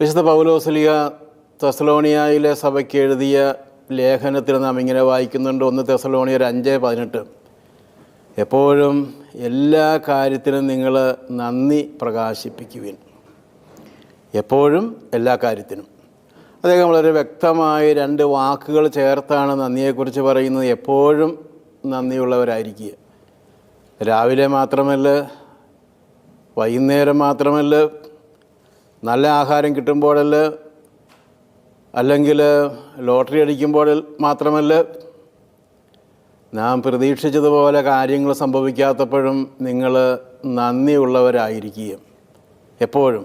വിശുദ്ധ പൗലോസ്ലിയ തെസലോണിയയിലെ സഭയ്ക്ക് എഴുതിയ ലേഖനത്തിൽ നാം ഇങ്ങനെ വായിക്കുന്നുണ്ട്. ഒന്ന് തെസലോണിയർ അഞ്ച് പതിനെട്ട്. എപ്പോഴും എല്ലാ കാര്യത്തിനും നിങ്ങൾ നന്ദി പ്രകാശിപ്പിക്കുവിൻ. എപ്പോഴും എല്ലാ കാര്യത്തിനും. അദ്ദേഹം വളരെ വ്യക്തമായി രണ്ട് വാക്കുകൾ ചേർത്താണ് നന്ദിയെക്കുറിച്ച് പറയുന്നത്. എപ്പോഴും നന്ദിയുള്ളവരായിരിക്കുക. രാവിലെ മാത്രമല്ല വൈകുന്നേരം മാത്രമല്ല നല്ല ആഹാരം കിട്ടുമ്പോഴല്ല അല്ലെങ്കിൽ ലോട്ടറി അടിക്കുമ്പോൾ മാത്രമല്ല നാം പ്രതീക്ഷിച്ചതുപോലെ കാര്യങ്ങൾ സംഭവിക്കാത്തപ്പോഴും നിങ്ങൾ നന്ദിയുള്ളവരായിരിക്കുകയും എപ്പോഴും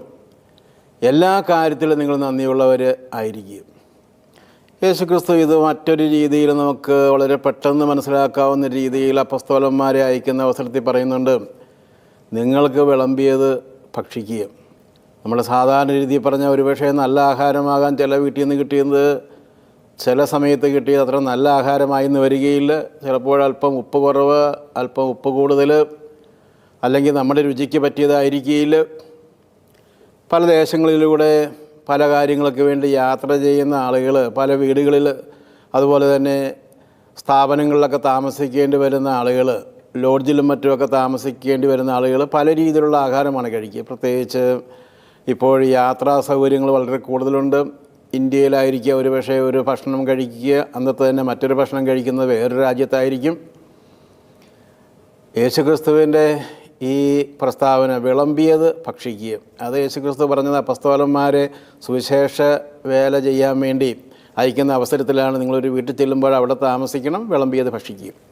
എല്ലാ കാര്യത്തിലും നിങ്ങൾ നന്ദിയുള്ളവർ ആയിരിക്കുക യേശുക്രിസ്തു ഇത് മറ്റൊരു രീതിയിൽ നമുക്ക് വളരെ പെട്ടെന്ന് മനസ്സിലാക്കാവുന്ന രീതിയിൽ അപ്പസ്തോലന്മാരെ അയക്കുന്ന അവസരത്തിൽ പറയുന്നുണ്ട് നിങ്ങൾക്ക് വിളമ്പിയത് ഭക്ഷിക്കുക നമ്മൾ സാധാരണ രീതിയിൽ പറഞ്ഞ ഒരുപക്ഷെ നല്ല ആഹാരമാകാൻ ചില വീട്ടിൽ നിന്ന് കിട്ടിയത് ചില സമയത്ത് കിട്ടിയത് അത്ര നല്ല ആഹാരമായിന്ന് വരികയില്ല. ചിലപ്പോൾ അല്പം ഉപ്പ് കുറവ് അല്പം ഉപ്പ് കൂടുതൽ അല്ലെങ്കിൽ നമ്മുടെ രുചിക്ക് പറ്റിയതായിരിക്കില്ല പല ദേശങ്ങളിലൂടെ പല കാര്യങ്ങൾക്ക് വേണ്ടി യാത്ര ചെയ്യുന്ന ആളുകൾ പല വീടുകളിൽ അതുപോലെ തന്നെ സ്ഥാപനങ്ങളിലൊക്കെ താമസിക്കേണ്ടി വരുന്ന ആളുകൾ ലോഡ്ജിലും മറ്റുമൊക്കെ താമസിക്കേണ്ടി വരുന്ന ആളുകൾ പല രീതിയിലുള്ള ആഹാരമാണ് കഴിക്കുക. പ്രത്യേകിച്ച് ഇപ്പോൾ യാത്രാ സൗകര്യങ്ങൾ വളരെ കൂടുതലുണ്ട്. ഇന്ത്യയിലായിരിക്കുക ഒരു പക്ഷേ ഒരു ഭക്ഷണം കഴിക്കുക അന്നത്തെ തന്നെ മറ്റൊരു ഭക്ഷണം കഴിക്കുന്നത് വേറൊരു രാജ്യത്തായിരിക്കും. യേശുക്രിസ്തുവിന്റെ ഈ പ്രസ്താവന വിളമ്പിയത് ഭക്ഷിക്കുക അത് യേശുക്രിസ്തു പറഞ്ഞത് അപ്പസ്തോലന്മാരെ സുവിശേഷ വേല ചെയ്യാൻ വേണ്ടി അയക്കുന്ന അവസരത്തിലാണ് നിങ്ങളൊരു വീട്ടിൽ ചെല്ലുമ്പോൾ അവിടെ താമസിക്കണം വിളമ്പിയത് ഭക്ഷിക്കുക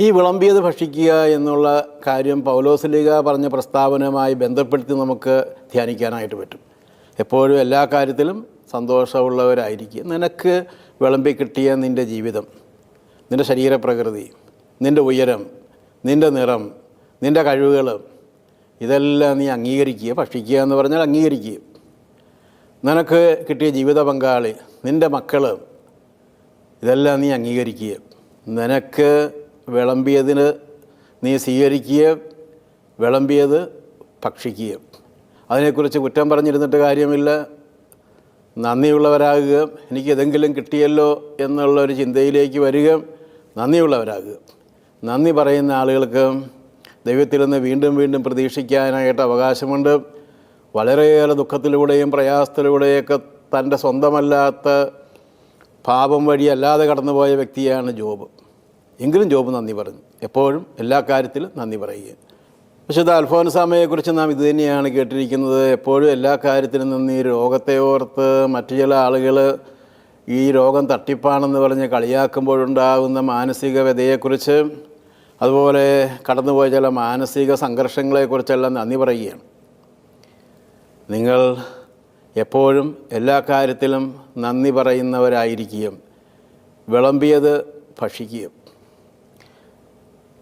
ഈ വിളമ്പിയത് ഭക്ഷിക്കുക എന്നുള്ള കാര്യം പൗലോസ്ലിക പറഞ്ഞ പ്രസ്താവനയുമായി ബന്ധപ്പെടുത്തി നമുക്ക് ധ്യാനിക്കാനായിട്ട് പറ്റും. എപ്പോഴും എല്ലാ കാര്യത്തിലും സന്തോഷമുള്ളവരായിരിക്കും. നിനക്ക് വിളമ്പി കിട്ടിയ നിന്റെ ജീവിതം നിന്റെ ശരീരപ്രകൃതി നിന്റെ ഉയരം നിന്റെ നിറം നിന്റെ കഴിവുകൾ ഇതെല്ലാം നീ അംഗീകരിക്കുക ഭക്ഷിക്കുക എന്ന് പറഞ്ഞാൽ അംഗീകരിക്കുക. നിനക്ക് കിട്ടിയ ജീവിത പങ്കാളി നിന്റെ മക്കൾ ഇതെല്ലാം നീ അംഗീകരിക്കുക. നിനക്ക് വിളമ്പിയതിന് നീ സ്വീകരിക്കുകയും വിളമ്പിയത് ഭക്ഷിക്കുകയും. അതിനെക്കുറിച്ച് കുറ്റം പറഞ്ഞിരുന്നിട്ട് കാര്യമില്ല. നന്ദിയുള്ളവരാകുക എനിക്ക് ഏതെങ്കിലും കിട്ടിയല്ലോ എന്നുള്ള ഒരു ചിന്തയിലേക്ക് വരിക നന്ദിയുള്ളവരാകുക നന്ദി പറയുന്ന ആളുകൾക്ക് ദൈവത്തിൽ നിന്ന് വീണ്ടും വീണ്ടും പ്രതീക്ഷിക്കാനായിട്ട് അവകാശമുണ്ട്. വളരെയേറെ ദുഃഖത്തിലൂടെയും പ്രയാസത്തിലൂടെയൊക്കെ തന്റെ സ്വന്തമല്ലാത്ത പാപം വഴി അല്ലാതെ കടന്നുപോയ വ്യക്തിയാണ് ജോബ്. എങ്കിലും ജോബ് നന്ദി പറഞ്ഞു എപ്പോഴും എല്ലാ കാര്യത്തിലും നന്ദി പറയുക വിശുദ്ധ അൽഫോൻസാമയെക്കുറിച്ച് നാം ഇത് തന്നെയാണ് കേട്ടിരിക്കുന്നത്. എപ്പോഴും എല്ലാ കാര്യത്തിലും നിന്ന് ഈ രോഗത്തെ ഓർത്ത് മറ്റു ചില ആളുകൾ ഈ രോഗം തട്ടിപ്പാണെന്ന് പറഞ്ഞ് കളിയാക്കുമ്പോഴുണ്ടാകുന്ന മാനസിക വ്യതയെക്കുറിച്ച് അതുപോലെ കടന്നുപോയ ചില മാനസിക സംഘർഷങ്ങളെക്കുറിച്ചെല്ലാം നന്ദി പറയുകയാണ്. നിങ്ങൾ എപ്പോഴും എല്ലാ കാര്യത്തിലും നന്ദി പറയുന്നവരായിരിക്കുകയും വിളമ്പിയത് ഭക്ഷിക്കുകയും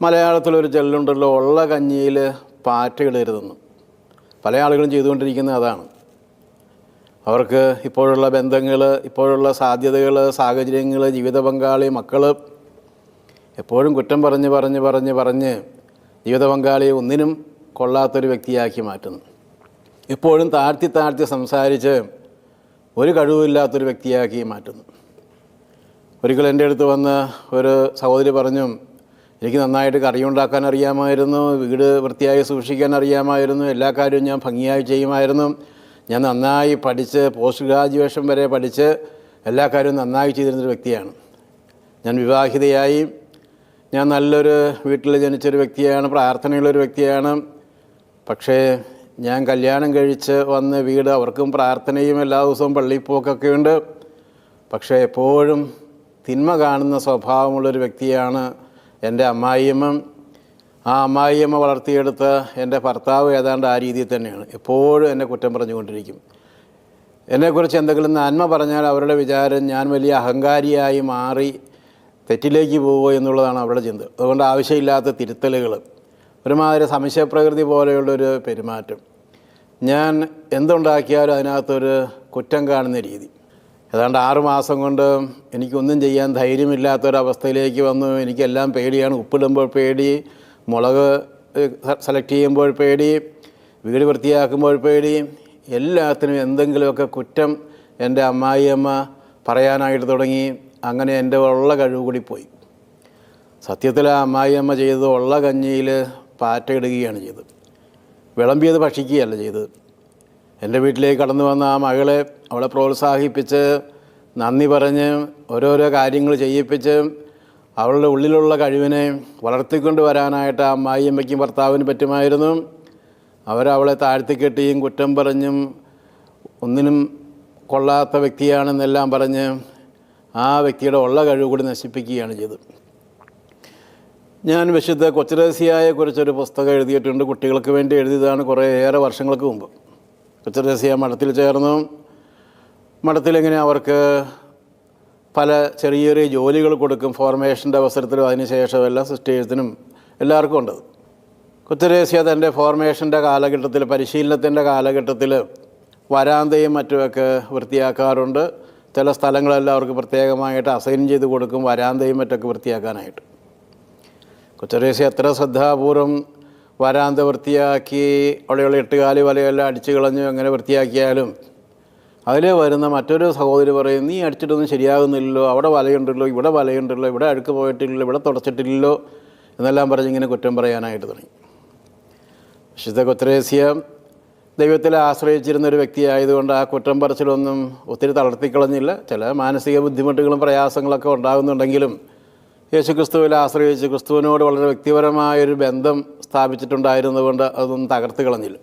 മലയാളത്തിലൊരു ചെല്ലുണ്ടല്ലോ ഉള്ള കഞ്ഞിയിൽ പാറ്റയിടരുതെന്ന് പല ആളുകളും ചെയ്തുകൊണ്ടിരിക്കുന്നത് അതാണ്. അവർക്ക് ഇപ്പോഴുള്ള ബന്ധങ്ങൾ ഇപ്പോഴുള്ള സാധ്യതകൾ സാഹചര്യങ്ങൾ ജീവിത പങ്കാളി മക്കൾ എപ്പോഴും കുറ്റം പറഞ്ഞ് പറഞ്ഞ് പറഞ്ഞ് പറഞ്ഞ് ജീവിത പങ്കാളിയെ ഒന്നിനും കൊള്ളാത്തൊരു വ്യക്തിയാക്കി മാറ്റുന്നു. എപ്പോഴും താഴ്ത്തി താഴ്ത്തി സംസാരിച്ച് ഒരു കഴിവില്ലാത്തൊരു വ്യക്തിയാക്കി മാറ്റുന്നു. ഒരിക്കൽ എന്റെ അടുത്ത് വന്ന് ഒരു സഹോദരി പറഞ്ഞു എനിക്ക് നന്നായിട്ട് കറി ഉണ്ടാക്കാൻ അറിയാമായിരുന്നു വീട് വൃത്തിയായി സൂക്ഷിക്കാൻ അറിയാമായിരുന്നു എല്ലാ കാര്യവും ഞാൻ ഭംഗിയായി ചെയ്യുമായിരുന്നു. ഞാൻ നന്നായി പഠിച്ച് പോസ്റ്റ് ഗ്രാജുവേഷൻ വരെ പഠിച്ച് എല്ലാ കാര്യവും നന്നായി ചെയ്തിരുന്നൊരു വ്യക്തിയാണ്. ഞാൻ വിവാഹിതയായി. ഞാൻ നല്ലൊരു വീട്ടിൽ ജനിച്ചൊരു വ്യക്തിയാണ് പ്രാർത്ഥനയുള്ളൊരു വ്യക്തിയാണ്. പക്ഷേ ഞാൻ കല്യാണം കഴിച്ച് വന്ന് വീട് അവർക്കും പ്രാർത്ഥനയും എല്ലാ ദിവസവും പള്ളിപ്പോക്കൊക്കെ ഉണ്ട്. പക്ഷേ എപ്പോഴും തിന്മ കാണുന്ന സ്വഭാവമുള്ളൊരു വ്യക്തിയാണ് എന്റെ അമ്മായിയമ്മ ആ അമ്മായിയമ്മ വളർത്തിയെടുത്ത എന്റെ ഭർത്താവ് ഏതാണ്ട് ആ രീതിയിൽ തന്നെയാണ്. എപ്പോഴും എന്നെ കുറ്റം പറഞ്ഞുകൊണ്ടിരിക്കും. എന്നെക്കുറിച്ച് എന്തെങ്കിലും നന്മ പറഞ്ഞാൽ അവരുടെ വിചാരം ഞാൻ വലിയ അഹങ്കാരിയായി മാറി തെറ്റിലേക്ക് പോവുക എന്നുള്ളതാണ് അവരുടെ ചിന്ത. അതുകൊണ്ട് ആവശ്യമില്ലാത്ത തിരുത്തലുകൾ ഒരുമാതിരി സംശയപ്രകൃതി പോലെയുള്ളൊരു പെരുമാറ്റം. ഞാൻ എന്തുണ്ടാക്കിയാലും അതിനകത്തൊരു കുറ്റം കാണുന്ന രീതി. ഏതാണ്ട് ആറ് മാസം കൊണ്ട് എനിക്കൊന്നും ചെയ്യാൻ ധൈര്യമില്ലാത്തൊരവസ്ഥയിലേക്ക് വന്നു. എനിക്കെല്ലാം പേടിയാണ്. ഉപ്പിടുമ്പോൾ പേടി മുളക് സെലക്ട് ചെയ്യുമ്പോൾ പേടി വീട് വൃത്തിയാക്കുമ്പോൾ പേടി എല്ലാത്തിനും എന്തെങ്കിലുമൊക്കെ കുറ്റം എന്റെ അമ്മായിയമ്മ പറയാനായിട്ട് തുടങ്ങി. അങ്ങനെ എന്റെ ഉള്ള കഴിവ് കൂടി പോയി. സത്യത്തിൽ ആ അമ്മായിയമ്മ ചെയ്തത് ഉള്ള കഞ്ഞിയിൽ പാറ്റയിടുകയാണ് ചെയ്തത്. വിളമ്പിയത് ഭക്ഷിക്കുകയല്ല ചെയ്തത്. എന്റെ വീട്ടിലേക്ക് കടന്നു വന്ന ആ മകളെ അവളെ പ്രോത്സാഹിപ്പിച്ച് നന്ദി പറഞ്ഞ് ഓരോരോ കാര്യങ്ങൾ ചെയ്യിപ്പിച്ച് അവളുടെ ഉള്ളിലുള്ള കഴിവിനെ വളർത്തിക്കൊണ്ട് വരാനായിട്ട് ആ അമ്മായിയമ്മയ്ക്കും ഭർത്താവിന് പറ്റുമായിരുന്നു. അവരവളെ താഴ്ത്തിക്കെട്ടിയും കുറ്റം പറഞ്ഞും ഒന്നിനും കൊള്ളാത്ത വ്യക്തിയാണെന്നെല്ലാം പറഞ്ഞ് ആ വ്യക്തിയുടെ ഉള്ള കഴിവ് കൂടി നശിപ്പിക്കുകയാണ് ചെയ്തത്. ഞാൻ വിശുദ്ധ കൊച്ചുരഹസ്യായെ കുറിച്ചൊരു പുസ്തകം എഴുതിയിട്ടുണ്ട്. കുട്ടികൾക്ക് വേണ്ടി എഴുതിയതാണ് കുറേ ഏറെ വർഷങ്ങൾക്ക് മുമ്പ്. കൊച്ചുരഹസ്യ മഠത്തിൽ ചേർന്നു. മഠത്തിലിങ്ങനെ അവർക്ക് പല ചെറിയ ചെറിയ ജോലികൾ കൊടുക്കും ഫോർമേഷന്റെ അവസരത്തിലും അതിനുശേഷം എല്ലാ സിസ്റ്റേഴ്സിനും എല്ലാവർക്കും ഉണ്ട്. കൊച്ചുരഹസ്യ തന്റെ ഫോർമേഷന്റെ കാലഘട്ടത്തിൽ പരിശീലനത്തിന്റെ കാലഘട്ടത്തിൽ വരാന്തയും മറ്റുമൊക്കെ വൃത്തിയാക്കാറുണ്ട്. ചില സ്ഥലങ്ങളെല്ലാം അവർക്ക് പ്രത്യേകമായിട്ട് അസൈൻ ചെയ്ത് കൊടുക്കും വരാന്തയും മറ്റൊക്കെ വൃത്തിയാക്കാനായിട്ട്. കൊച്ചറേസി എത്ര ശ്രദ്ധാപൂർവം വരാന്ത വൃത്തിയാക്കി അവിടെയുള്ള എട്ടുകാലി വലയെല്ലാം അടിച്ചു കളഞ്ഞു അങ്ങനെ വൃത്തിയാക്കിയാലും അതിൽ വരുന്ന മറ്റൊരു സഹോദരി പറയും നീ അടിച്ചിട്ടൊന്നും ശരിയാകുന്നില്ലല്ലോ. അവിടെ വലയുണ്ടല്ലോ ഇവിടെ വലയുണ്ടല്ലോ ഇവിടെ അഴുക്ക് പോയിട്ടില്ലല്ലോ ഇവിടെ തുടച്ചിട്ടില്ലല്ലോ. എന്നെല്ലാം പറഞ്ഞ് ഇങ്ങനെ കുറ്റം പറയാനായിട്ട് തുടങ്ങി. വിശുദ്ധ കൊത്രേസ്യ ദൈവത്തിൽ ആശ്രയിച്ചിരുന്ന ഒരു വ്യക്തിയായതുകൊണ്ട് ആ കുറ്റം പറച്ചിലൊന്നും ഒത്തിരി തളർത്തിക്കളഞ്ഞില്ല. ചില മാനസിക ബുദ്ധിമുട്ടുകളും പ്രയാസങ്ങളൊക്കെ ഉണ്ടാകുന്നുണ്ടെങ്കിലും യേശു ക്രിസ്തുവിൽ ആശ്രയിച്ച് ക്രിസ്തുവിനോട് വളരെ വ്യക്തിപരമായൊരു ബന്ധം സ്ഥാപിച്ചിട്ടുണ്ടായിരുന്നതുകൊണ്ട് അതൊന്നും തകർത്ത് കളഞ്ഞില്ല.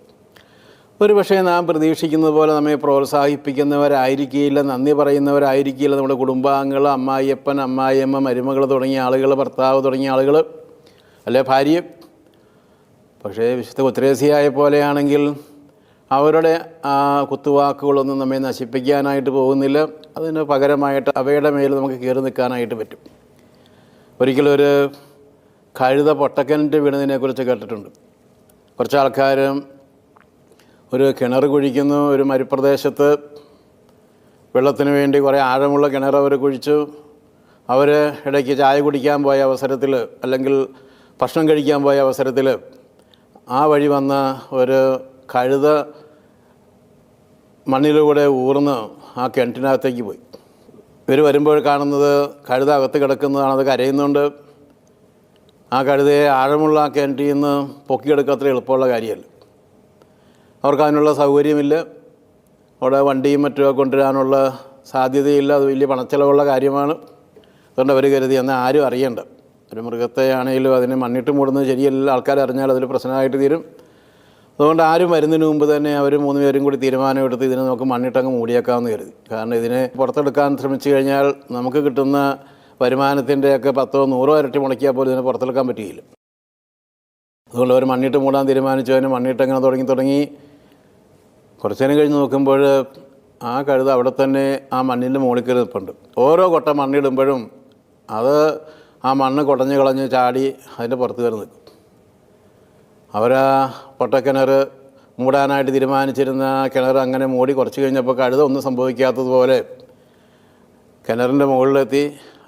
ഒരു പക്ഷേ നാം പ്രതീക്ഷിക്കുന്നത് പോലെ നമ്മെ പ്രോത്സാഹിപ്പിക്കുന്നവരായിരിക്കില്ല നന്ദി പറയുന്നവരായിരിക്കില്ല. നമ്മുടെ കുടുംബാംഗങ്ങൾ അമ്മായിയപ്പൻ അമ്മായിയമ്മ മരുമകൾ തുടങ്ങിയ ആളുകൾ ഭർത്താവ് തുടങ്ങിയ ആളുകൾ അല്ലെ ഭാര്യ? പക്ഷേ വിശുദ്ധ ഉത്തരേസിയായ പോലെയാണെങ്കിൽ അവരുടെ ആ കുത്തുവാക്കുകളൊന്നും നമ്മെ നശിപ്പിക്കാനായിട്ട് പോകുന്നില്ല. അതിന് പകരമായിട്ട് അവയുടെ മേൽ നമുക്ക് കയറി നിൽക്കാനായിട്ട് പറ്റും. ഒരിക്കലും ഒരു കഴുത പൊട്ടക്കിണറ്റ് വീണതിനെക്കുറിച്ച് കേട്ടിട്ടുണ്ട്. കുറച്ച് ആൾക്കാർ ഒരു കിണർ കുഴിക്കുന്നു ഒരു മരുപ്രദേശത്ത് വെള്ളത്തിന് വേണ്ടി കുറേ ആഴമുള്ള കിണർ അവർ കുഴിച്ചു. അവർ ഇടയ്ക്ക് ചായ കുടിക്കാൻ പോയ അവസരത്തിൽ അല്ലെങ്കിൽ ഭക്ഷണം കഴിക്കാൻ പോയ അവസരത്തിൽ ആ വഴി വന്ന ഒരു കഴുത മണ്ണിലൂടെ ഊർന്ന് ആ കിണറ്റിനകത്തേക്ക് പോയി. ഇവർ വരുമ്പോൾ കാണുന്നത് കഴുത അകത്ത് കിടക്കുന്നതാണ് അത് കരയുന്നുണ്ട്. ആ കഴുതയെ ആഴമുള്ള കിണറ്റിൽ നിന്ന് പൊക്കിയെടുക്കുക അത്ര എളുപ്പമുള്ള കാര്യമല്ല. അവർക്ക് അതിനുള്ള സൗകര്യമില്ല. അവിടെ വണ്ടിയും മറ്റുമൊക്കെ കൊണ്ടുവരാനുള്ള സാധ്യതയില്ല. അത് വലിയ പണച്ചെലവുള്ള കാര്യമാണ്. അതുകൊണ്ട് അവർ കരുതി എന്നാൽ ആരും അറിയേണ്ട. ഒരു മൃഗത്തെ ആണെങ്കിലും അതിനെ മണ്ണിട്ട് മൂടുന്നത് ശരിയല്ല. ആൾക്കാർ അറിഞ്ഞാൽ അതൊരു പ്രശ്നമായിട്ട് തീരും. അതുകൊണ്ട് ആരും വരുന്നതിന് മുമ്പ് തന്നെ അവർ മൂന്ന് പേരും കൂടി തീരുമാനമെടുത്ത് ഇതിനെ നമുക്ക് മണ്ണിട്ടങ്ങ് മൂടിയേക്കാമെന്ന് കരുതി. കാരണം ഇതിനെ പുറത്തെടുക്കാൻ ശ്രമിച്ചു കഴിഞ്ഞാൽ നമുക്ക് കിട്ടുന്ന വരുമാനത്തിന്റെയൊക്കെ പത്തോ നൂറോ ഇരട്ടി മുടക്കിയാൽ പോലും ഇതിനെ പുറത്തെടുക്കാൻ പറ്റുകയില്ല അതുകൊണ്ട് അവർ മണ്ണിട്ട് മൂടാൻ തീരുമാനിച്ചു. അതിന് മണ്ണിട്ട് അങ്ങനെ തുടങ്ങി തുടങ്ങി. കുറച്ച് നേരം കഴിഞ്ഞ് നോക്കുമ്പോൾ ആ കഴുത അവിടെ തന്നെ ആ മണ്ണിന്റെ മുകളിൽ കയറി നിൽപ്പുണ്ട്. ഓരോ കൊട്ട മണ്ണിടുമ്പോഴും അത് ആ മണ്ണ് കുടഞ്ഞ് കളഞ്ഞ് ചാടി അതിന്റെ പുറത്ത് കയറി നിൽക്കും. അവരാ പൊട്ടക്കിണർ മൂടാനായിട്ട് തീരുമാനിച്ചിരുന്ന കിണർ അങ്ങനെ മൂടി കുറച്ച് കഴിഞ്ഞപ്പോൾ കഴുത ഒന്നും സംഭവിക്കാത്തതുപോലെ കിണറിന്റെ മുകളിലെത്തി.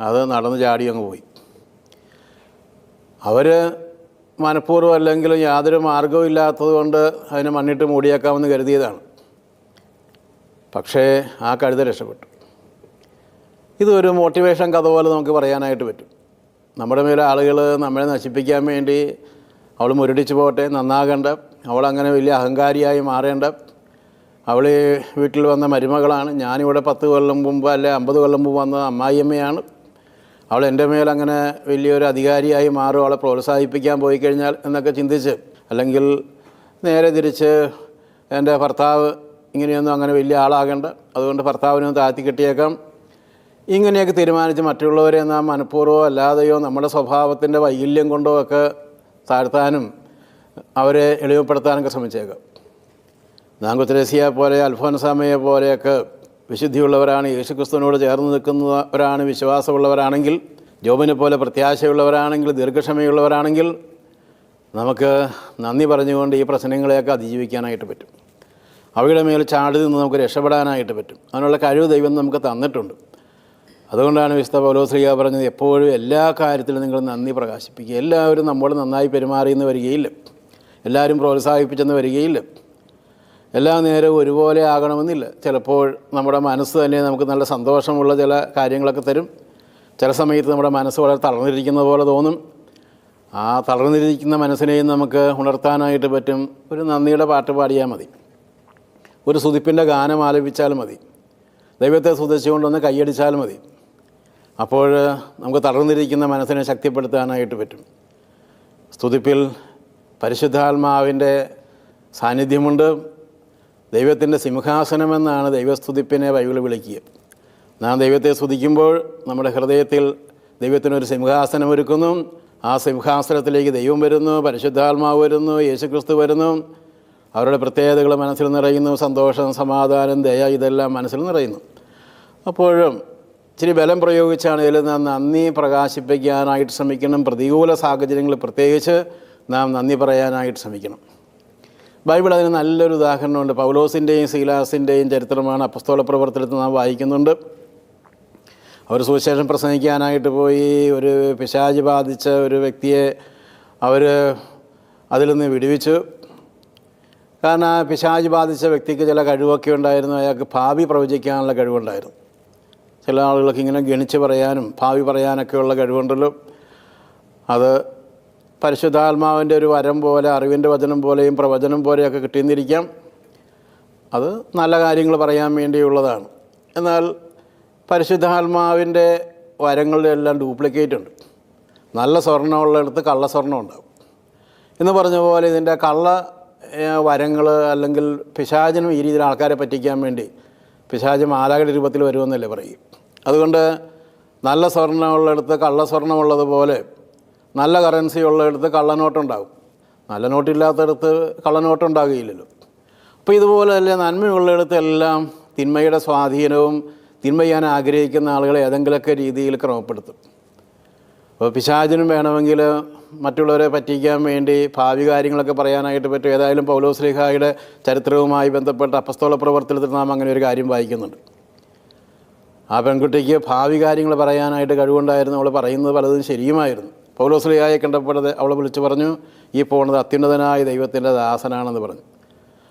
അത് നടന്ന് ചാടി അങ്ങ് പോയി. അവർ മനഃപൂർവം അല്ലെങ്കിൽ യാതൊരു മാർഗവും ഇല്ലാത്തത് കൊണ്ട് അതിനെ മണ്ണിട്ട് മൂടിയേക്കാമെന്ന് കരുതിയതാണ്. പക്ഷേ ആ കഴുത രക്ഷപ്പെട്ടു. ഇതൊരു മോട്ടിവേഷൻ കഥ പോലെ നമുക്ക് പറയാനായിട്ട് പറ്റും. നമ്മുടെ മേലെ ആളുകൾ നമ്മളെ നശിപ്പിക്കാൻ വേണ്ടി അവൾ മുരടിച്ച് പോകട്ടെ നന്നാകണ്ട അങ്ങനെ വലിയ അഹങ്കാരിയായി മാറേണ്ട. അവൾ വീട്ടിൽ വന്ന മരുമകളാണ്. ഞാനിവിടെ പത്ത് കൊല്ലം മുമ്പ് അല്ലെ അമ്പത് കൊല്ലം മുമ്പ് വന്ന അമ്മായിയമ്മയാണ്. അവൾ എന്റെ മേൽ അങ്ങനെ വലിയൊരു അധികാരിയായി മാറും. അവളെ പ്രോത്സാഹിപ്പിക്കാൻ പോയി കഴിഞ്ഞാൽ എന്നൊക്കെ ചിന്തിച്ച് അല്ലെങ്കിൽ നേരെ തിരിച്ച് എന്റെ ഭർത്താവ് ഇങ്ങനെയൊന്നും അങ്ങനെ വലിയ ആളാകേണ്ട. അതുകൊണ്ട് ഭർത്താവിനൊന്ന് താത്തി കിട്ടിയേക്കാം. ഇങ്ങനെയൊക്കെ തീരുമാനിച്ച് മറ്റുള്ളവരെ നാം മനഃപൂർവമോ അല്ലാതെയോ നമ്മുടെ സ്വഭാവത്തിന്റെ വൈകല്യം കൊണ്ടോ ഒക്കെ താഴ്ത്താനും അവരെ എളിമപ്പെടുത്താനൊക്കെ ശ്രമിച്ചേക്കാം. നാങ്കുത്രേസിയെ പോലെ അൽഫോൻസാമയെ പോലെയൊക്കെ വിശുദ്ധിയുള്ളവരാണ് യേശുക്രിസ്തുവിനോട് ചേർന്ന് നിൽക്കുന്നവരാണ് വിശ്വാസമുള്ളവരാണെങ്കിൽ ജോബിനെ പോലെ പ്രത്യാശയുള്ളവരാണെങ്കിൽ ദീർഘക്ഷമയുള്ളവരാണെങ്കിൽ നമുക്ക് നന്ദി പറഞ്ഞുകൊണ്ട് ഈ പ്രശ്നങ്ങളെയൊക്കെ അതിജീവിക്കാനായിട്ട് പറ്റും. അവയുടെ മേൽ ചാടി നിന്ന് നമുക്ക് രക്ഷപ്പെടാനായിട്ട് പറ്റും. അതിനുള്ള കഴിവ് ദൈവം നമുക്ക് തന്നിട്ടുണ്ട്. അതുകൊണ്ടാണ് വിശുദ്ധ പൗലോശ്രീയ പറഞ്ഞത് എപ്പോഴും എല്ലാ കാര്യത്തിലും നിങ്ങൾ നന്ദി പ്രകാശിപ്പിക്കുക. എല്ലാവരും നമ്മൾ നന്നായി പെരുമാറിയെന്ന് വരികയില്ല. എല്ലാവരും പ്രോത്സാഹിപ്പിച്ചെന്ന് വരികയില്ല. എല്ലാ നേരവും ഒരുപോലെ ആകണമെന്നില്ല. ചിലപ്പോൾ നമ്മുടെ മനസ്സ് തന്നെ നമുക്ക് നല്ല സന്തോഷമുള്ള ചില കാര്യങ്ങളൊക്കെ തരും. ചില സമയത്ത് നമ്മുടെ മനസ്സ് വളരെ തളർന്നിരിക്കുന്ന പോലെ തോന്നും. ആ തളർന്നിരിക്കുന്ന മനസ്സിനെയും നമുക്ക് ഉണർത്താനായിട്ട് പറ്റും. ഒരു നന്ദിയുടെ പാട്ട് പാടിയാൽ മതി. ഒരു സുതിപ്പിന്റെ ഗാനം ആലപിച്ചാൽ മതി. ദൈവത്തെ സുതിച്ചുകൊണ്ടൊന്ന് കൈയടിച്ചാൽ മതി. അപ്പോൾ നമുക്ക് തളർന്നിരിക്കുന്ന മനസ്സിനെ ശക്തിപ്പെടുത്താനായിട്ട് പറ്റും. സ്തുതിപ്പിൽ പരിശുദ്ധാത്മാവിന്റെ സാന്നിധ്യമുണ്ട്. ദൈവത്തിന്റെ സിംഹാസനമെന്നാണ് ദൈവസ്തുതിപ്പിനെ ബൈബിൾ വിളിക്കുക. നാം ദൈവത്തെ സ്തുതിക്കുമ്പോൾ നമ്മുടെ ഹൃദയത്തിൽ ദൈവത്തിനൊരു സിംഹാസനം ഒരുക്കുന്നു. ആ സിംഹാസനത്തിലേക്ക് ദൈവം വരുന്നു പരിശുദ്ധാത്മാവ് വരുന്നു യേശുക്രിസ്തു വരുന്നു. അവരുടെ പ്രത്യേകതകൾ മനസ്സിൽ നിറയുന്നു സന്തോഷം സമാധാനം ദയ ഇതെല്ലാം മനസ്സിൽ നിറയുന്നു. അപ്പോഴും ഇച്ചിരി ബലം പ്രയോഗിച്ചാണെങ്കിലും നാം നന്ദി പ്രകാശിപ്പിക്കാനായിട്ട് ശ്രമിക്കണം. പ്രതികൂല സാഹചര്യങ്ങളിൽ പ്രത്യേകിച്ച് നാം നന്ദി പറയാനായിട്ട് ശ്രമിക്കണം. ബൈബിൾ അതിന് നല്ലൊരു ഉദാഹരണമുണ്ട്. പൗലോസിന്റെയും സീലാസിന്റെയും ചരിത്രമാണ് അപ്പസ്തോല പ്രവർത്തനത്തിൽ നാം വായിക്കുന്നുണ്ട്. അവർ സുവിശേഷം പ്രസംഗിക്കാനായിട്ട് പോയി ഒരു പിശാജ് ബാധിച്ച ഒരു വ്യക്തിയെ അവർ അതിൽ നിന്ന് വിടുവിച്ചു. കാരണം ആ പിശാജ് ബാധിച്ച വ്യക്തിക്ക് ചില കഴിവൊക്കെ ഉണ്ടായിരുന്നു. അയാൾക്ക് ഭാവി പ്രവചിക്കാനുള്ള കഴിവുണ്ടായിരുന്നു. ചില ആളുകൾക്ക് ഇങ്ങനെ ഗണിച്ച് പറയാനും ഭാവി പറയാനൊക്കെയുള്ള കഴിവുണ്ടല്ലോ. അത് പരിശുദ്ധാത്മാവിന്റെ ഒരു വരം പോലെ അറിവിന്റെ വചനം പോലെയും പ്രവചനം പോലെയൊക്കെ കിട്ടിയെന്നിരിക്കാം. അത് നല്ല കാര്യങ്ങൾ പറയാൻ വേണ്ടിയുള്ളതാണ്. എന്നാൽ പരിശുദ്ധാത്മാവിന്റെ വരങ്ങളുടെ എല്ലാം ഡ്യൂപ്ലിക്കേറ്റ് ഉണ്ട്. നല്ല സ്വർണമുള്ളിടത്ത് കള്ള സ്വർണം ഉണ്ടാവും. എന്ന് പറഞ്ഞ പോലെ ഇതിന്റെ കള്ള വരങ്ങൾ അല്ലെങ്കിൽ പിശാചനം ഈ രീതിയിൽ ആൾക്കാരെ പറ്റിക്കാൻ വേണ്ടി പിശാച് മാലാകളുടെ രൂപത്തിൽ വരുമെന്നല്ലേ പറയും. അതുകൊണ്ട് നല്ല സ്വർണമുള്ളിടത്ത് കള്ള സ്വർണമുള്ളതുപോലെ നല്ല കറൻസി ഉള്ളിടത്ത് കള്ളനോട്ടുണ്ടാകും. നല്ല നോട്ടില്ലാത്തടത്ത് കള്ളനോട്ടുണ്ടാകുകയില്ലല്ലോ. അപ്പോൾ ഇതുപോലെ തന്നെ നന്മയുള്ളിടത്ത് എല്ലാം തിന്മയുടെ സ്വാധീനവും തിന്മ ചെയ്യാൻ ആഗ്രഹിക്കുന്ന ആളുകളെ ഏതെങ്കിലുമൊക്കെ രീതിയിൽ ക്രമപ്പെടുത്തും. അപ്പോൾ പിശാചിനും വേണമെങ്കിൽ മറ്റുള്ളവരെ പറ്റിക്കാൻ വേണ്ടി ഭാവി കാര്യങ്ങളൊക്കെ പറയാനായിട്ട് പറ്റും. ഏതായാലും പൗലോസ്ലിഹായുടെ ചരിത്രവുമായി ബന്ധപ്പെട്ട അപ്പസ്തോള പ്രവർത്തനത്തിൽ നാം അങ്ങനെ ഒരു കാര്യം വായിക്കുന്നുണ്ട്. ആ പെൺകുട്ടിക്ക് ഭാവി കാര്യങ്ങൾ പറയാനായിട്ട് കഴിവുണ്ടായിരുന്നു. അവൾ പറയുന്നത് പലതും ശരിയുമായിരുന്നു. പൗലോസ്ലിഹായെ കണ്ടപ്പോഴത് അവളെ വിളിച്ചു പറഞ്ഞു ഈ പോകുന്നത് അത്യുന്നതനായ ദൈവത്തിന്റെ ദാസനാണെന്ന് പറഞ്ഞു.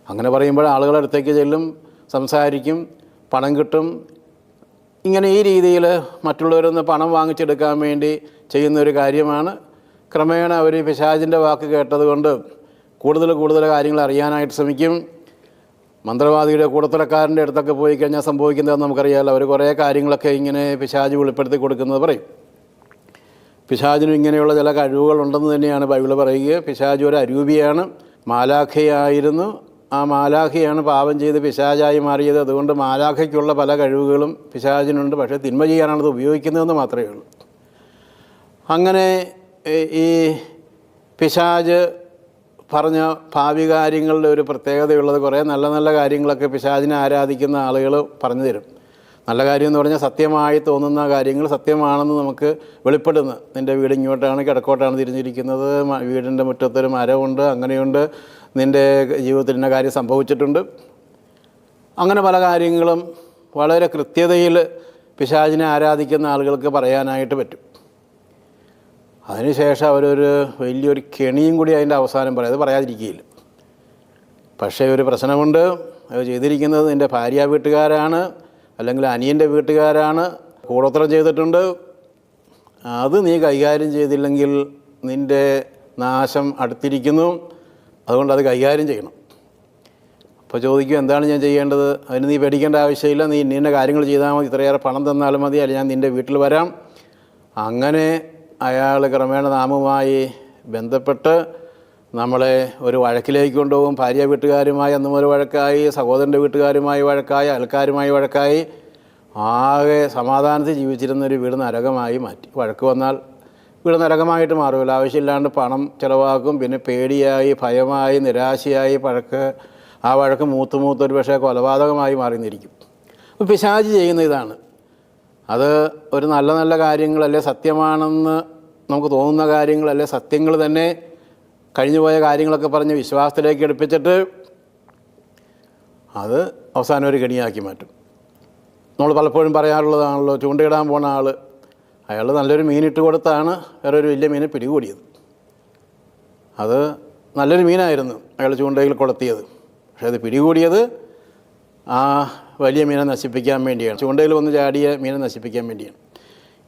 അങ്ങനെ പറയുമ്പോൾ ആളുകളുടെ അടുത്തേക്ക് ചെല്ലും സംസാരിക്കും പണം കിട്ടും. ഇങ്ങനെ ഈ രീതിയിൽ മറ്റുള്ളവരിൽ നിന്ന് പണം വാങ്ങിച്ചെടുക്കാൻ വേണ്ടി ചെയ്യുന്ന ഒരു കാര്യമാണ്. ക്രമേണ അവർ പിശാജിന്റെ വാക്ക് കേട്ടതുകൊണ്ട് കൂടുതൽ കൂടുതൽ കാര്യങ്ങൾ അറിയാനായിട്ട് ശ്രമിക്കും. മന്ത്രവാദിയുടെ കൂടത്തിലക്കാരന്റെ അടുത്തൊക്കെ പോയി കഴിഞ്ഞാൽ സംഭവിക്കുന്നതെന്ന് നമുക്കറിയാമല്ലോ. അവർ കുറേ കാര്യങ്ങളൊക്കെ ഇങ്ങനെ പിശാജ് വെളിപ്പെടുത്തി കൊടുക്കുന്നത് പറയും. പിശാചിനും ഇങ്ങനെയുള്ള ചില കഴിവുകളുണ്ടെന്ന് തന്നെയാണ് ബൈബിൾ പറയുക. പിശാജ് ഒരു അരൂപിയാണ് മാലാഖയായിരുന്നു. ആ മാലാഖയാണ് പാപം ചെയ്ത് പിശാചായി മാറിയത്. അതുകൊണ്ട് മാലാഖയ്ക്കുള്ള പല കഴിവുകളും പിശാചിനുണ്ട്. പക്ഷേ തിന്മ ചെയ്യാനാണത് ഉപയോഗിക്കുന്നതെന്ന് മാത്രമേ ഉള്ളൂ. അങ്ങനെ ഈ പിശാജ് പറഞ്ഞ ഭാവി കാര്യങ്ങളുടെ ഒരു പ്രത്യേകതയുള്ളത് കുറേ നല്ല നല്ല കാര്യങ്ങളൊക്കെ പിശാചിനെ ആരാധിക്കുന്ന ആളുകൾ പറഞ്ഞു തരും. നല്ല കാര്യം എന്ന് പറഞ്ഞാൽ സത്യമായി തോന്നുന്ന കാര്യങ്ങൾ സത്യമാണെന്ന് നമുക്ക് വെളിപ്പെടുന്നു. നിന്റെ വീട് ഇങ്ങോട്ടാണ് കിടക്കോട്ടാണ് തിരിഞ്ഞിരിക്കുന്നത്. വീടിന്റെ മുറ്റത്തൊരു മരമുണ്ട് അങ്ങനെയുണ്ട്. നിന്റെ ജീവിതത്തിൽ ഇന്ന കാര്യം സംഭവിച്ചിട്ടുണ്ട്. അങ്ങനെ പല കാര്യങ്ങളും വളരെ കൃത്യതയിൽ പിശാചിനെ ആരാധിക്കുന്ന ആളുകൾക്ക് പറയാനായിട്ട് പറ്റും. അതിനുശേഷം അവരൊരു വലിയൊരു കെണിയും കൂടി അതിന്റെ അവസാനം പറയും. അത് പറയാതിരിക്കുകയില്ല. പക്ഷേ ഒരു പ്രശ്നമുണ്ട്. അത് ചെയ്തിരിക്കുന്നത് നിന്റെ ഭാര്യ വീട്ടുകാരാണ്. അല്ലെങ്കിൽ അനിയന്റെ വീട്ടുകാരാണ് കൂടോത്രം ചെയ്തിട്ടുണ്ട്. അത് നീ കൈകാര്യം ചെയ്തില്ലെങ്കിൽ നിന്റെ നാശം അടുത്തിരിക്കുന്നു. അതുകൊണ്ട് അത് കൈകാര്യം ചെയ്യണം. അപ്പോൾ ചോദിക്കും എന്താണ് ഞാൻ ചെയ്യേണ്ടത്? അതിന് നീ പേടിക്കേണ്ട ആവശ്യമില്ല. നീ നിന്നെ കാര്യങ്ങൾ ചെയ്താൽ മതി. ഇത്രയേറെ പണം തന്നാലും മതി. അല്ലെങ്കിൽ ഞാൻ നിന്റെ വീട്ടിൽ വരാം. അങ്ങനെ അയാൾ ക്രമേണ നാമുമായി ബന്ധപ്പെട്ട് നമ്മളെ ഒരു വഴക്കിലേക്ക് കൊണ്ടുപോകും. ഭാര്യ വീട്ടുകാരുമായി അന്നും ഒരു വഴക്കായി സഹോദരന്റെ വീട്ടുകാരുമായി വഴക്കായി അയൽക്കാരുമായി വഴക്കായി. ആകെ സമാധാനത്തിൽ ജീവിച്ചിരുന്ന ഒരു വീട് നരകമായി മാറ്റി. വഴക്ക് വന്നാൽ വീട് നരകമായിട്ട് മാറുമല്ലോ ആവശ്യമില്ലാണ്ട് പണം ചിലവാക്കും പിന്നെ പേടിയായി ഭയമായി നിരാശയായി പഴക്ക് ആ വഴക്ക് മൂത്ത് മൂത്ത് ഒരു പക്ഷേ കൊലപാതകമായി മാറിന്നിരിക്കും. അപ്പോൾ പിശാജ് ചെയ്യുന്ന ഇതാണ്. അത് ഒരു നല്ല നല്ല കാര്യങ്ങളല്ലേ സത്യമാണെന്ന് നമുക്ക് തോന്നുന്ന കാര്യങ്ങളല്ലേ സത്യങ്ങൾ തന്നെ കഴിഞ്ഞുപോയ കാര്യങ്ങളൊക്കെ പറഞ്ഞ് വിശ്വാസത്തിലേക്ക് എടുപ്പിച്ചിട്ട് അത് അവസാനം ഒരു ഗണിയാക്കി മാറ്റും. നമ്മൾ പലപ്പോഴും പറയാറുള്ളതാണല്ലോ ചൂണ്ടയിടാൻ പോണ ആൾ അയാൾ നല്ലൊരു മീനിട്ട് കൊടുത്താണ് ഒരു വലിയ മീനെ പിടികൂടിയത്. അത് നല്ലൊരു മീനായിരുന്നു അയാൾ ചൂണ്ടയിൽ കൊളുത്തിയത്. പക്ഷേ അത് പിടികൂടിയത് ആ വലിയ മീനെ നശിപ്പിക്കാൻ വേണ്ടിയാണ്. ചൂണ്ടയിൽ വന്ന് ചാടിയ മീനെ നശിപ്പിക്കാൻ വേണ്ടിയാണ്.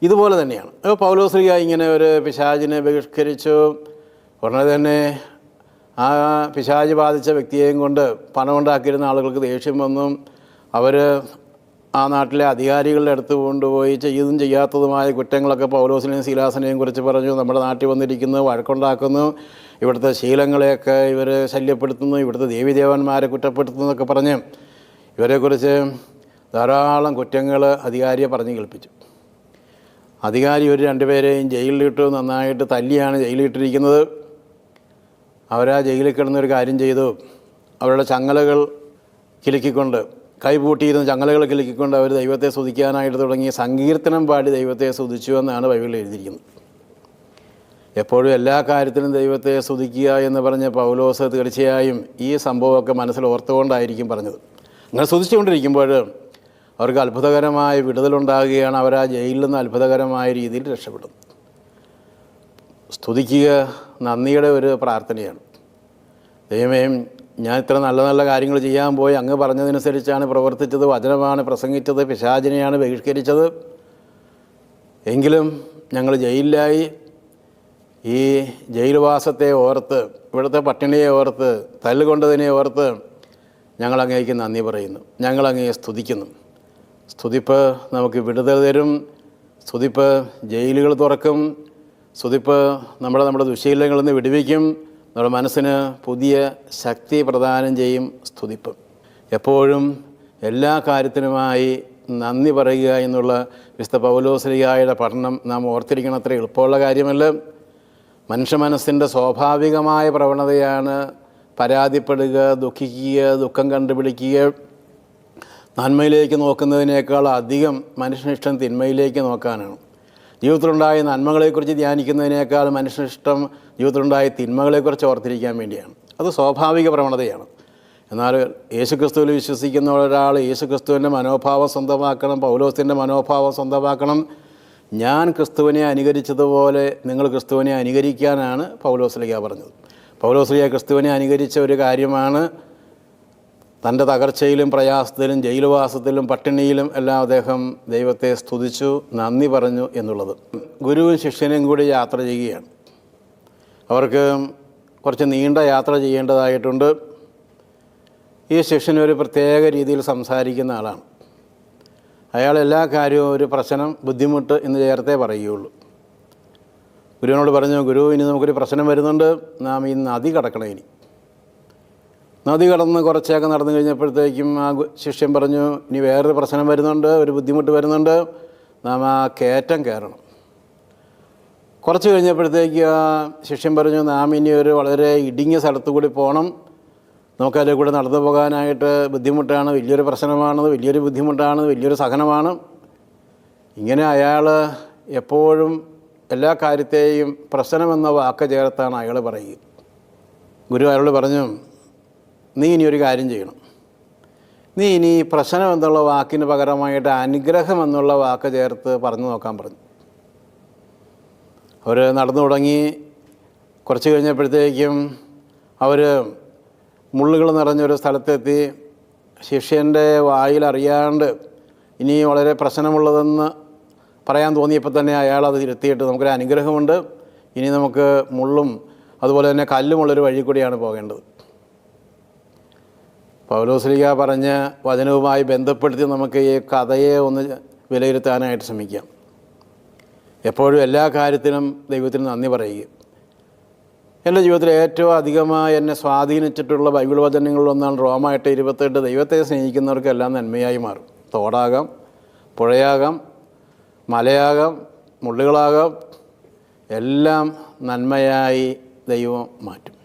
ഇതുപോലെ തന്നെയാണ്. പൗലോസ്ലിക ഇങ്ങനെ ഒരു പിശാചിനെ ബഹിഷ്കരിച്ചു ഉടനെ തന്നെ ആ പിശാജ് ബാധിച്ച വ്യക്തിയെയും കൊണ്ട് പണം ഉണ്ടാക്കിയിരുന്ന ആളുകൾക്ക് ദേഷ്യം വന്നും അവർ ആ നാട്ടിലെ അധികാരികളുടെ അടുത്ത് കൊണ്ടുപോയി ചെയ്തും ചെയ്യാത്തതുമായ കുറ്റങ്ങളൊക്കെ പൗലോസിനെയും ശീലാസനെയും കുറിച്ച് പറഞ്ഞു. നമ്മുടെ നാട്ടിൽ വന്നിരിക്കുന്നു വഴക്കുണ്ടാക്കുന്നു. ഇവിടുത്തെ ശീലങ്ങളെയൊക്കെ ഇവർ ശല്യപ്പെടുത്തുന്നു ഇവിടുത്തെ ദേവീദേവന്മാരെ കുറ്റപ്പെടുത്തുന്നു എന്നൊക്കെ പറഞ്ഞ് ഇവരെക്കുറിച്ച് ധാരാളം കുറ്റങ്ങൾ അധികാരിയെ പറഞ്ഞു കേൾപ്പിച്ചു. അധികാരി ഒരു രണ്ടുപേരെയും ജയിലിലിട്ടു നന്നായിട്ട് തല്ലിയാണ് ജയിലിലിട്ടിരിക്കുന്നത് അവരാ ജയിലിൽ കിടന്നൊരു കാര്യം ചെയ്തു. അവരുടെ ചങ്ങലകൾ കിലുക്കിക്കൊണ്ട് കൈപൂട്ടിയിരുന്ന ചങ്ങലകൾ കിലുക്കിക്കൊണ്ട് അവർ ദൈവത്തെ സ്തുതിക്കാനായിട്ട് തുടങ്ങി സങ്കീർത്തനം പാടി ദൈവത്തെ സ്തുതിച്ചു എന്നാണ് ബൈബിളിൽ എഴുതിയിരിക്കുന്നത്. എപ്പോഴും എല്ലാ കാര്യത്തിലും ദൈവത്തെ സ്തുതിക്കുക എന്ന് പറഞ്ഞ പൗലോസ് തീർച്ചയായും ഈ സംഭവമൊക്കെ മനസ്സിൽ ഓർത്തുകൊണ്ടായിരിക്കും പറഞ്ഞത്. അങ്ങനെ സ്തുതിച്ചുകൊണ്ടിരിക്കുമ്പോൾ അവർക്ക് അത്ഭുതകരമായ വിടുതലുണ്ടാകുകയാണ് അവർ ആ ജയിലിൽ നിന്ന് അത്ഭുതകരമായ രീതിയിൽ രക്ഷപ്പെടും സ്തുതിക്കുക നന്ദിയുടെ ഒരു പ്രാർത്ഥനയാണ്. ദൈവമേ ഞാൻ ഇത്ര നല്ല നല്ല കാര്യങ്ങൾ ചെയ്യാൻ പോയി. അങ്ങ് പറഞ്ഞതനുസരിച്ചാണ് പ്രവർത്തിച്ചത്. വചനമാണ് പ്രസംഗിച്ചത്. പിശാചിനെയാണ് ബഹിഷ്കരിച്ചത്. എങ്കിലും ഞങ്ങൾ ജയിലിലായി. ഈ ജയിൽവാസത്തെ ഓർത്ത് ഇവിടുത്തെ പട്ടിണിയെ ഓർത്ത് തല്ലുകൊണ്ടതിനെ ഓർത്ത് ഞങ്ങൾ അങ്ങേക്ക് നന്ദി പറയുന്നു. ഞങ്ങൾ അങ്ങയെ സ്തുതിക്കുന്നു. സ്തുതിപ്പ് നമുക്ക് വിടുതൽ തരും. സ്തുതിപ്പ് ജയിലുകൾ തുറക്കും. സ്തുതിപ്പ് നമ്മളെ നമ്മുടെ ദുശീലങ്ങളിൽ നിന്ന് വിടുവിക്കും. നമ്മുടെ മനസ്സിന് പുതിയ ശക്തി പ്രദാനം ചെയ്യും സ്തുതിപ്പ്. എപ്പോഴും എല്ലാ കാര്യത്തിനുമായി നന്ദി പറയുക എന്നുള്ള വിശുദ്ധ പൗലോസ്ലിയായുടെ പഠനം നാം ഓർത്തിരിക്കണം അത്ര എളുപ്പമുള്ള കാര്യമല്ല. മനുഷ്യ മനസ്സിന്റെ സ്വാഭാവികമായ പ്രവണതയാണ് പരാതിപ്പെടുക ദുഃഖിക്കുക ദുഃഖം കണ്ടുപിടിക്കുക. നന്മയിലേക്ക് നോക്കുന്നതിനേക്കാൾ അധികം മനുഷ്യനിഷ്ടം തിന്മയിലേക്ക് നോക്കാനാണ്. ജീവിതത്തിലുണ്ടായ നന്മകളെക്കുറിച്ച് ധ്യാനിക്കുന്നതിനേക്കാൾ മനുഷ്യനിഷ്ടം ജീവിതത്തിലുണ്ടായ തിന്മകളെക്കുറിച്ച് ഓർത്തിരിക്കാൻ വേണ്ടിയാണ്. അത് സ്വാഭാവിക പ്രവണതയാണ്. എന്നാൽ യേശുക്രിസ്തുവിൽ വിശ്വസിക്കുന്ന ഒരാൾ യേശുക്രിസ്തുവിന്റെ മനോഭാവം സ്വന്തമാക്കണം പൗലോസിന്റെ മനോഭാവം സ്വന്തമാക്കണം. ഞാൻ ക്രിസ്തുവിനെ അനുകരിച്ചതുപോലെ നിങ്ങൾ ക്രിസ്തുവിനെ അനുകരിക്കാനാണ് പൗലോസ്ലിക പറഞ്ഞത്. പൗലോസ്ലിക ക്രിസ്തുവിനെ അനുകരിച്ച ഒരു കാര്യമാണ് തന്റെ തകർച്ചയിലും പ്രയാസത്തിലും ജയിലുവാസത്തിലും പട്ടിണിയിലും എല്ലാം അദ്ദേഹം ദൈവത്തെ സ്തുതിച്ചു നന്ദി പറഞ്ഞു എന്നുള്ളത്. ഗുരുവും ശിഷ്യനും കൂടി യാത്ര ചെയ്യുകയാണ്. അവർക്ക് കുറച്ച് നീണ്ട യാത്ര ചെയ്യേണ്ടതായിട്ടുണ്ട്. ഈ ശിഷ്യൻ ഒരു പ്രത്യേക രീതിയിൽ സംസാരിക്കുന്ന ആളാണ്. അയാൾ എല്ലാ കാര്യവും ഒരു പ്രശ്നം ബുദ്ധിമുട്ട് എന്ന് ചേർത്തേ പറയുകയുള്ളൂ. ഗുരുവിനോട് പറഞ്ഞു ഗുരു ഇനി നമുക്കൊരു പ്രശ്നം വരുന്നുണ്ട്. നാം ഈ നദി കടക്കണം ഇനി. നദി കടന്ന് കുറച്ചൊക്കെ നടന്നു കഴിഞ്ഞപ്പോഴത്തേക്കും ആ ശിഷ്യൻ പറഞ്ഞു ഇനി വേറൊരു പ്രശ്നം വരുന്നുണ്ട് ഒരു ബുദ്ധിമുട്ട് വരുന്നുണ്ട്. നാം ആ കയറ്റം കയറണം. കുറച്ച് കഴിഞ്ഞപ്പോഴത്തേക്ക് ആ ശിഷ്യൻ പറഞ്ഞു നാം ഇനി ഒരു വളരെ ഇടുങ്ങിയ സ്ഥലത്തു കൂടി പോകണം നമുക്കതിൽ കൂടെ നടന്നു പോകാനായിട്ട് ബുദ്ധിമുട്ടാണ് വലിയൊരു പ്രശ്നമാണ് വലിയൊരു ബുദ്ധിമുട്ടാണ് വലിയൊരു സഹനമാണ്. ഇങ്ങനെ അയാൾ എപ്പോഴും എല്ലാ കാര്യത്തെയും പ്രശ്നമെന്ന വാക്ക് ചേർത്താണ് അയാൾ പറയുക. ഗുരു അയാളോട് പറഞ്ഞു നീ ഇനി ഒരു കാര്യം ചെയ്യണം. നീ ഇനി പ്രശ്നം എന്നുള്ള വാക്കിന് പകരമായിട്ട് അനുഗ്രഹം എന്നുള്ള വാക്ക് ചേർത്ത് പറഞ്ഞു നോക്കാൻ പറഞ്ഞു. അവർ നടന്നു തുടങ്ങി. കുറച്ച് കഴിഞ്ഞപ്പോഴത്തേക്കും അവർ മുള്ളുകൾ നിറഞ്ഞൊരു സ്ഥലത്തെത്തി. ശിഷ്യന്റെ വായിൽ അറിയാണ്ട് ഇനി വളരെ പ്രശ്നമുള്ളതെന്ന് പറയാൻ തോന്നിയപ്പോൾ തന്നെ അയാൾ അത് തിരുത്തിയിട്ട് നമുക്കൊരു അനുഗ്രഹമുണ്ട്. ഇനി നമുക്ക് മുള്ളും അതുപോലെ തന്നെ കല്ലുമുള്ളൊരു വഴി കൂടിയാണ് പോകേണ്ടത്. പൗലോസ്ലിക പറഞ്ഞ വചനവുമായി ബന്ധപ്പെടുത്തി നമുക്ക് ഈ കഥയെ ഒന്ന് വിലയിരുത്താനായിട്ട് ശ്രമിക്കാം. എപ്പോഴും എല്ലാ കാര്യത്തിനും ദൈവത്തിന് നന്ദി പറയുക എന്റെ ജീവിതത്തിൽ ഏറ്റവും അധികമായി എന്നെ സ്വാധീനിച്ചിട്ടുള്ള ബൈബിൾ വചനങ്ങളിലൊന്നാണ് റോമായിട്ട് ഇരുപത്തെട്ട്. ദൈവത്തെ സ്നേഹിക്കുന്നവർക്കെല്ലാം നന്മയായി മാറും. തോടാകാം പുഴയാകാം മലയാകാം മുള്ളുകളാകാം എല്ലാം നന്മയായി ദൈവം മാറ്റും.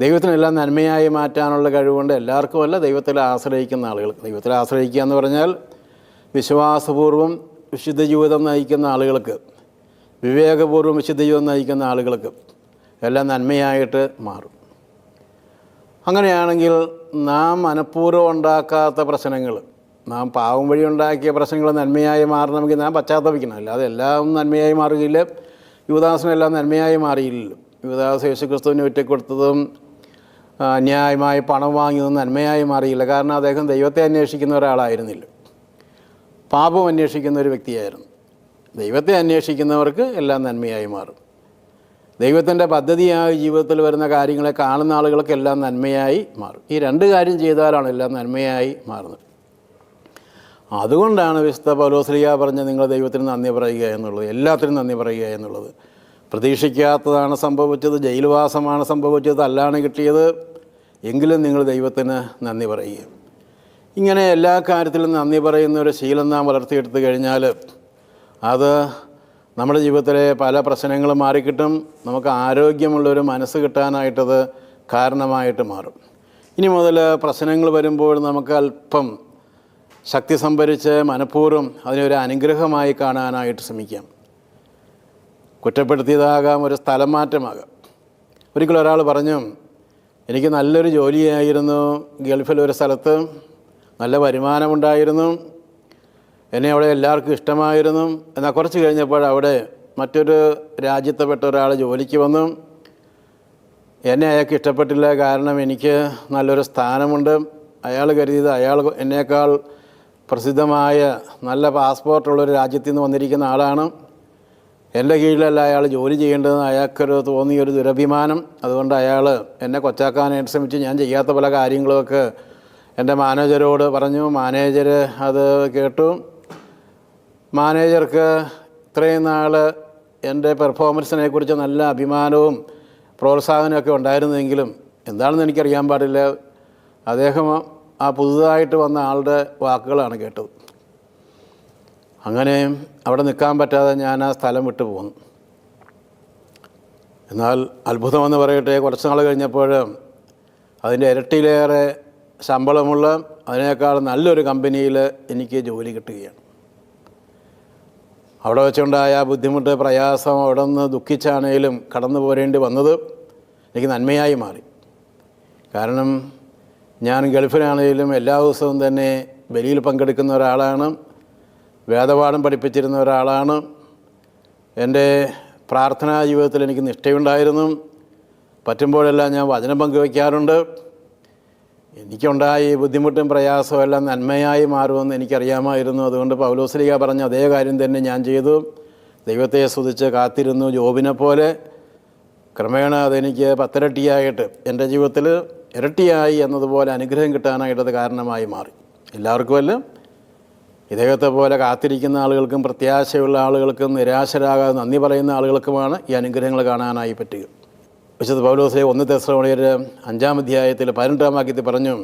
ദൈവത്തിനെല്ലാം നന്മയായി മാറ്റാനുള്ള കഴിവുകൊണ്ട് എല്ലാവർക്കുമല്ല ദൈവത്തിൽ ആശ്രയിക്കുന്ന ആളുകൾ. ദൈവത്തിൽ ആശ്രയിക്കുക എന്ന് പറഞ്ഞാൽ വിശ്വാസപൂർവം വിശുദ്ധ ജീവിതം നയിക്കുന്ന ആളുകൾക്ക് വിവേകപൂർവം വിശുദ്ധ ജീവിതം നയിക്കുന്ന ആളുകൾക്ക് എല്ലാം നന്മയായിട്ട് മാറും. അങ്ങനെയാണെങ്കിൽ നാം മനഃപൂർവം ഉണ്ടാക്കാത്ത പ്രശ്നങ്ങൾ നാം പാവം വഴി ഉണ്ടാക്കിയ പ്രശ്നങ്ങൾ നന്മയായി മാറണമെങ്കിൽ നാം പശ്ചാത്തപിക്കണം. അല്ലാതെ എല്ലാം നന്മയായി മാറുകയില്ല. യുവദാസനെല്ലാം നന്മയായി മാറിയില്ല. യുവദാസ് യേശുക്രിസ്തുവിനെ ഒറ്റക്കൊടുത്തതും അന്യായമായി പണം വാങ്ങിയത് നന്മയായി മാറിയില്ല. കാരണം അദ്ദേഹം ദൈവത്തെ അന്വേഷിക്കുന്ന ഒരാളായിരുന്നില്ല. പാപം അന്വേഷിക്കുന്ന ഒരു വ്യക്തിയായിരുന്നു. ദൈവത്തെ അന്വേഷിക്കുന്നവർക്ക് എല്ലാം നന്മയായി മാറും. ദൈവത്തിന്റെ പദ്ധതിയായ ജീവിതത്തിൽ വരുന്ന കാര്യങ്ങളെ കാണുന്ന ആളുകൾക്കെല്ലാം നന്മയായി മാറും. ഈ രണ്ട് കാര്യം ചെയ്താലാണ് എല്ലാം നന്മയായി മാറുന്നത്. അതുകൊണ്ടാണ് വിശുദ്ധ പൗലോസ്ലിയ പറഞ്ഞ് നിങ്ങൾ ദൈവത്തിന് നന്ദി പറയുക എന്നുള്ളത്. എല്ലാത്തിനും നന്ദി പറയുക എന്നുള്ളത്. പ്രതീക്ഷിക്കാത്തതാണ് സംഭവിച്ചത് ജയിൽവാസമാണ് സംഭവിച്ചത് അല്ലാണ് കിട്ടിയത്. എങ്കിലും നിങ്ങൾ ദൈവത്തിന് നന്ദി പറയുക ഇങ്ങനെ എല്ലാ കാര്യത്തിലും നന്ദി പറയുന്ന ഒരു ശീലം നാം വളർത്തിയെടുത്തു കഴിഞ്ഞാൽ അത് നമ്മുടെ ജീവിതത്തിലെ പല പ്രശ്നങ്ങളും മാറിക്കിട്ടും. നമുക്ക് ആരോഗ്യമുള്ളൊരു മനസ്സ് കിട്ടാനായിട്ടത് കാരണമായിട്ട് മാറും. ഇനി മുതൽ പ്രശ്നങ്ങൾ വരുമ്പോൾ നമുക്ക് അല്പം ശക്തി സംഭരിച്ച് മനഃപൂർവം അതിനൊരു അനുഗ്രഹമായി കാണാനായിട്ട് ശ്രമിക്കാം. കുറ്റപ്പെടുത്തിയതാകാം ഒരു സ്ഥലം മാറ്റമാകാം. ഒരിക്കലും ഒരാൾ പറഞ്ഞു എനിക്ക് നല്ലൊരു ജോലിയായിരുന്നു ഗൾഫിലൊരു സ്ഥലത്ത് നല്ല വരുമാനമുണ്ടായിരുന്നു എന്നെ അവിടെ എല്ലാവർക്കും ഇഷ്ടമായിരുന്നു എന്നാൽ കുറച്ച് കഴിഞ്ഞപ്പോൾ അവിടെ മറ്റൊരു രാജ്യത്തെപ്പെട്ട ഒരാൾ ജോലിക്ക് വന്നു. എന്നെ അയാൾക്ക് ഇഷ്ടപ്പെട്ടില്ല കാരണം എനിക്ക് നല്ലൊരു സ്ഥാനമുണ്ട്. അയാൾ കരുതിയത് അയാൾ എന്നേക്കാൾ പ്രസിദ്ധമായ നല്ല പാസ്പോർട്ടുള്ളൊരു രാജ്യത്തു നിന്ന് വന്നിരിക്കുന്ന ആളാണ്. എന്റെ കീഴിലല്ല അയാൾ ജോലി ചെയ്യേണ്ടതെന്ന് അയാൾക്കൊരു തോന്നിയൊരു ദുരഭിമാനം. അതുകൊണ്ട് അയാൾ എന്നെ കൊച്ചാക്കാനായിട്ട് ശ്രമിച്ചു. ഞാൻ ചെയ്യാത്ത പല കാര്യങ്ങളുമൊക്കെ എന്റെ മാനേജരോട് പറഞ്ഞു. മാനേജർ അത് കേട്ടു. മാനേജർക്ക് ഇത്രയും നാൾ എന്റെ പെർഫോമൻസിനെ കുറിച്ച് നല്ല അഭിമാനവും പ്രോത്സാഹനമൊക്കെ ഉണ്ടായിരുന്നെങ്കിലും എന്താണെന്ന് എനിക്കറിയാൻ പാടില്ല. അദ്ദേഹം ആ പുതുതായിട്ട് വന്ന ആളുടെ വാക്കുകളാണ് കേട്ടത്. അങ്ങനെ അവിടെ നിൽക്കാൻ പറ്റാതെ ഞാൻ ആ സ്ഥലം വിട്ടു പോന്നു. എന്നാൽ അത്ഭുതമെന്ന് പറയട്ടെ കുറച്ച് നാൾ കഴിഞ്ഞപ്പോൾ അതിന്റെ ഇരട്ടിയിലേറെ ശമ്പളമുള്ള അതിനേക്കാൾ നല്ലൊരു കമ്പനിയിൽ എനിക്ക് ജോലി കിട്ടുകയാണ്. അവിടെ വെച്ചുണ്ടായ ബുദ്ധിമുട്ട് പ്രയാസം അവിടെ നിന്ന് ദുഃഖിച്ചാണേലും കടന്നു പോരേണ്ടി വന്നത് എനിക്ക് നന്മയായി മാറി. കാരണം ഞാൻ ഗൾഫിലാണെങ്കിലും എല്ലാ ദിവസവും തന്നെ ബലിയിൽ പങ്കെടുക്കുന്ന ഒരാളാണ്. വേദപാഠം പഠിപ്പിച്ചിരുന്ന ഒരാളാണ്. എന്റെ പ്രാർത്ഥനാ ജീവിതത്തിൽ എനിക്ക് നിഷ്ഠയുണ്ടായിരുന്നു. പറ്റുമ്പോഴെല്ലാം ഞാൻ വചനം പങ്കുവയ്ക്കാറുണ്ട് എനിക്കുണ്ടായ ഈ ബുദ്ധിമുട്ടും പ്രയാസവും എല്ലാം നന്മയായി മാറുമെന്ന് എനിക്കറിയാമായിരുന്നു. അതുകൊണ്ട് പൗലോസ്ലിക പറഞ്ഞ അതേ കാര്യം തന്നെ ഞാൻ ചെയ്തു. ദൈവത്തെ സ്തുതിച്ച് കാത്തിരുന്നു ജോബിനെ പോലെ. ക്രമേണ അതെനിക്ക് പത്തിരട്ടിയായിട്ട് എന്റെ ജീവിതത്തിൽ ഇരട്ടിയായി എന്നതുപോലെ അനുഗ്രഹം കിട്ടാനായിട്ടത് കാരണമായി മാറി. എല്ലാവർക്കും അല്ല ഇദ്ദേഹത്തെ പോലെ കാത്തിരിക്കുന്ന ആളുകൾക്കും പ്രത്യാശയുള്ള ആളുകൾക്കും നിരാശരാകാതെ നന്ദി പറയുന്ന ആളുകൾക്കുമാണ് ഈ അനുഗ്രഹങ്ങൾ കാണാനായി പറ്റുക. വിശുദ്ധ പൗലോസിലെ ഒന്ന് തെസ്രോണിയർ അഞ്ചാം അധ്യായത്തിൽ പതിനെട്ടാം വാക്യത്തിൽ പറഞ്ഞു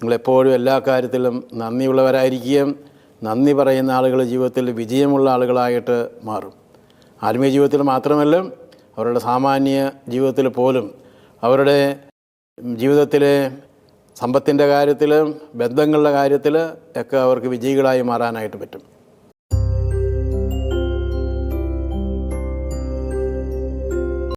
നിങ്ങളെപ്പോഴും എല്ലാ കാര്യത്തിലും നന്ദിയുള്ളവരായിരിക്കുകയും നന്ദി പറയുന്ന ആളുകൾ ജീവിതത്തിൽ വിജയമുള്ള ആളുകളായിട്ട് മാറും. ആത്മീയ ജീവിതത്തിൽ മാത്രമല്ല അവരുടെ സാമാന്യ ജീവിതത്തിൽ പോലും അവരുടെ ജീവിതത്തിലെ സമ്പത്തിന്റെ കാര്യത്തിൽ ബന്ധങ്ങളുടെ കാര്യത്തിൽ ഒക്കെ അവർക്ക് വിജയികളായി മാറാനായിട്ട് പറ്റും.